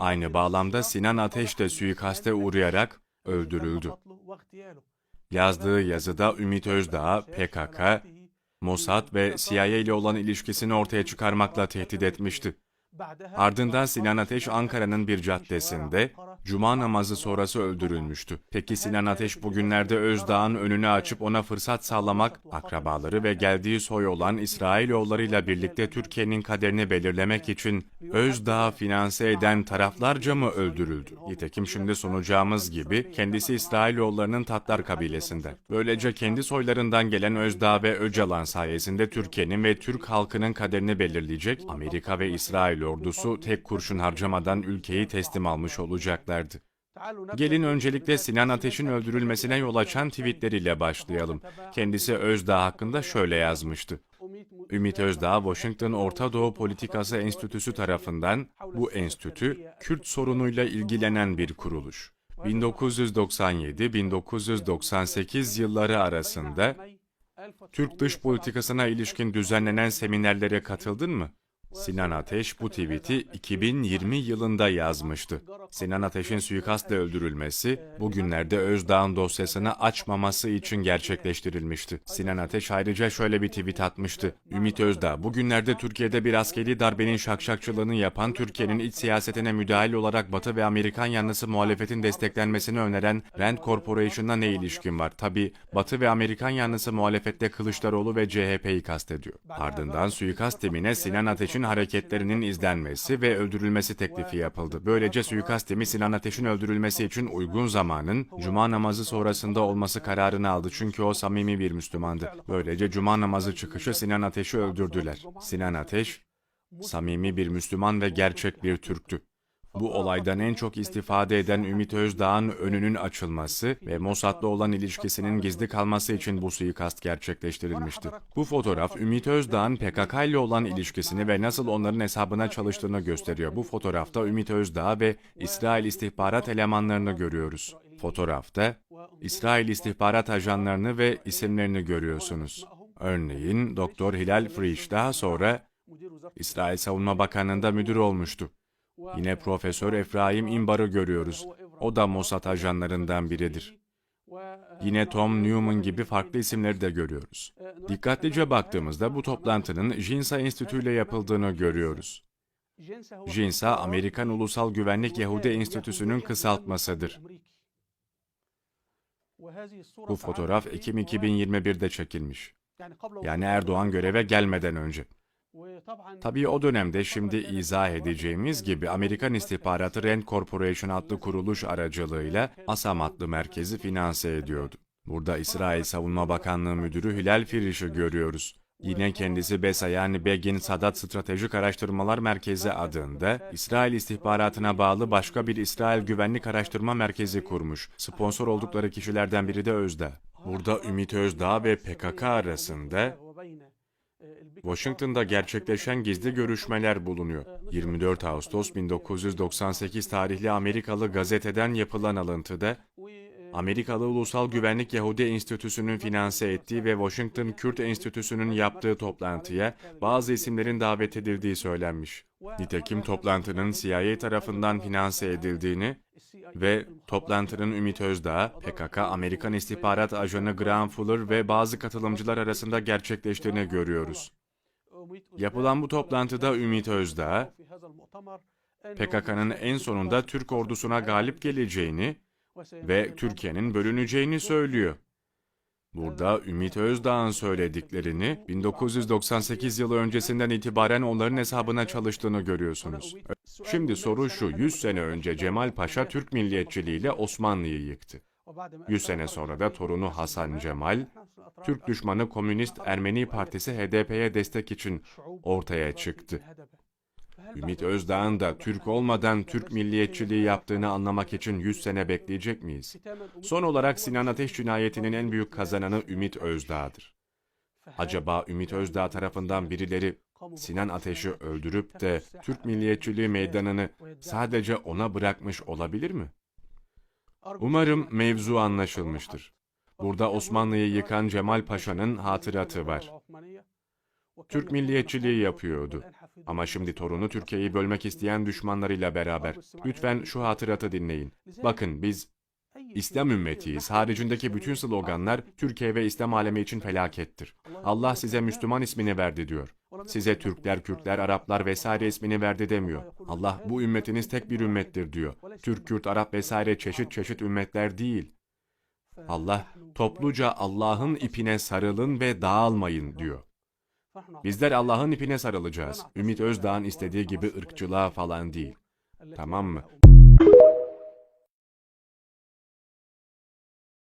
Aynı bağlamda Sinan Ateş de suikaste uğrayarak öldürüldü. Yazdığı yazıda Ümit Özdağ, PKK, Mossad ve CIA ile olan ilişkisini ortaya çıkarmakla tehdit etmişti. Ardından Sinan Ateş Ankara'nın bir caddesinde cuma namazı sonrası öldürülmüştü. Peki Sinan Ateş bugünlerde Özdağ'ın önünü açıp ona fırsat sağlamak, akrabaları ve geldiği soy olan İsrailoğullarıyla birlikte Türkiye'nin kaderini belirlemek için Özdağ'ı finanse eden taraflarca mı öldürüldü? Nitekim şimdi sunacağımız gibi kendisi İsrailoğullarının Tatlar kabilesinden. Böylece kendi soylarından gelen Özdağ ve Öcalan sayesinde Türkiye'nin ve Türk halkının kaderini belirleyecek, Amerika ve İsrail ordusu tek kurşun harcamadan ülkeyi teslim almış olacaklardı. Gelin öncelikle Sinan Ateş'in öldürülmesine yol açan tweetleriyle başlayalım. Kendisi Özdağ hakkında şöyle yazmıştı. Ümit Özdağ, Washington Orta Doğu Politikası Enstitüsü tarafından bu enstitü, Kürt sorunuyla ilgilenen bir kuruluş. 1997-1998 yılları arasında Türk dış politikasına ilişkin düzenlenen seminerlere katıldın mı? Sinan Ateş bu tweet'i 2020 yılında yazmıştı. Sinan Ateş'in suikastla öldürülmesi, bugünlerde Özdağ'ın dosyasını açmaması için gerçekleştirilmişti. Sinan Ateş ayrıca şöyle bir tweet atmıştı. Ümit Özdağ, bugünlerde Türkiye'de bir askeri darbenin şakşakçılığını yapan Türkiye'nin iç siyasetine müdahil olarak Batı ve Amerikan yanlısı muhalefetin desteklenmesini öneren Rand Corporation'la ne ilişkin var? Tabi Batı ve Amerikan yanlısı muhalefette Kılıçdaroğlu ve CHP'yi kastediyor. Ardından suikast timine Sinan Ateş'in hareketlerinin izlenmesi ve öldürülmesi teklifi yapıldı. Böylece suikast timi Sinan Ateş'in öldürülmesi için uygun zamanın Cuma namazı sonrasında olması kararını aldı çünkü o samimi bir Müslümandı. Böylece Cuma namazı çıkışı Sinan Ateş'i öldürdüler. Sinan Ateş, samimi bir Müslüman ve gerçek bir Türktü. Bu olaydan en çok istifade eden Ümit Özdağ'ın önünün açılması ve Mossad'la olan ilişkisinin gizli kalması için bu suikast gerçekleştirilmişti. Bu fotoğraf Ümit Özdağ'ın PKK ile olan ilişkisini ve nasıl onların hesabına çalıştığını gösteriyor. Bu fotoğrafta Ümit Özdağ ve İsrail istihbarat elemanlarını görüyoruz. Fotoğrafta İsrail istihbarat ajanlarını ve isimlerini görüyorsunuz. Örneğin Doktor Hilal Frisch daha sonra İsrail Savunma Bakanlığı'nda müdür olmuştu. Yine Profesör Efraim İmbar'ı görüyoruz. O da Mossad ajanlarından biridir. Yine Tom Newman gibi farklı isimleri de görüyoruz. Dikkatlice baktığımızda bu toplantının JINSA Enstitü ile yapıldığını görüyoruz. JINSA, Amerikan Ulusal Güvenlik Yahudi Enstitüsü'nün kısaltmasıdır. Bu fotoğraf Ekim 2021'de çekilmiş. Yani Erdoğan göreve gelmeden önce. Tabii o dönemde şimdi izah edeceğimiz gibi Amerikan istihbaratı Rand Corporation adlı kuruluş aracılığıyla ASAM adlı merkezi finanse ediyordu. Burada İsrail Savunma Bakanlığı Müdürü Hilal Firiş'i görüyoruz. Yine kendisi BESA yani Begin Sadat Stratejik Araştırmalar Merkezi adında İsrail istihbaratına bağlı başka bir İsrail Güvenlik Araştırma Merkezi kurmuş. Sponsor oldukları kişilerden biri de Özdağ. Burada Ümit Özdağ ve PKK arasında Washington'da gerçekleşen gizli görüşmeler bulunuyor. 24 Ağustos 1998 tarihli Amerikalı gazeteden yapılan alıntıda Amerikalı Ulusal Güvenlik Yahudi Enstitüsü'nün finanse ettiği ve Washington Kürt Enstitüsü'nün yaptığı toplantıya bazı isimlerin davet edildiği söylenmiş. Nitekim toplantının CIA tarafından finanse edildiğini ve toplantının Ümit Özdağ, PKK, Amerikan İstihbarat Ajanı Graham Fuller ve bazı katılımcılar arasında gerçekleştiğini görüyoruz. Yapılan bu toplantıda Ümit Özdağ, PKK'nın en sonunda Türk ordusuna galip geleceğini ve Türkiye'nin bölüneceğini söylüyor. Burada Ümit Özdağ'ın söylediklerini 1998 yılı öncesinden itibaren onların hesabına çalıştığını görüyorsunuz. Şimdi soru şu, 100 sene önce Cemal Paşa Türk milliyetçiliğiyle Osmanlı'yı yıktı. 100 sene sonra da torunu Hasan Cemal, Türk düşmanı Komünist Ermeni Partisi HDP'ye destek için ortaya çıktı. Ümit Özdağ'ın da Türk olmadan Türk milliyetçiliği yaptığını anlamak için 100 sene bekleyecek miyiz? Son olarak Sinan Ateş cinayetinin en büyük kazananı Ümit Özdağ'dır. Acaba Ümit Özdağ tarafından birileri Sinan Ateş'i öldürüp de Türk milliyetçiliği meydanını sadece ona bırakmış olabilir mi? Umarım mevzu anlaşılmıştır. Burada Osmanlı'yı yıkan Cemal Paşa'nın hatıratı var. Türk milliyetçiliği yapıyordu. Ama şimdi torunu Türkiye'yi bölmek isteyen düşmanlarıyla beraber. Lütfen şu hatıratı dinleyin. Bakın biz İslam ümmetiyiz. Haricindeki bütün sloganlar Türkiye ve İslam alemi için felakettir. Allah size Müslüman ismini verdi diyor. Size Türkler, Kürtler, Araplar vesaire ismini verdi demiyor. Allah bu ümmetiniz tek bir ümmettir diyor. Türk, Kürt, Arap vesaire çeşit çeşit ümmetler değil. Allah topluca Allah'ın ipine sarılın ve dağılmayın diyor. Bizler Allah'ın ipine sarılacağız. Ümit Özdağ'ın istediği gibi ırkçılığa falan değil. Tamam mı?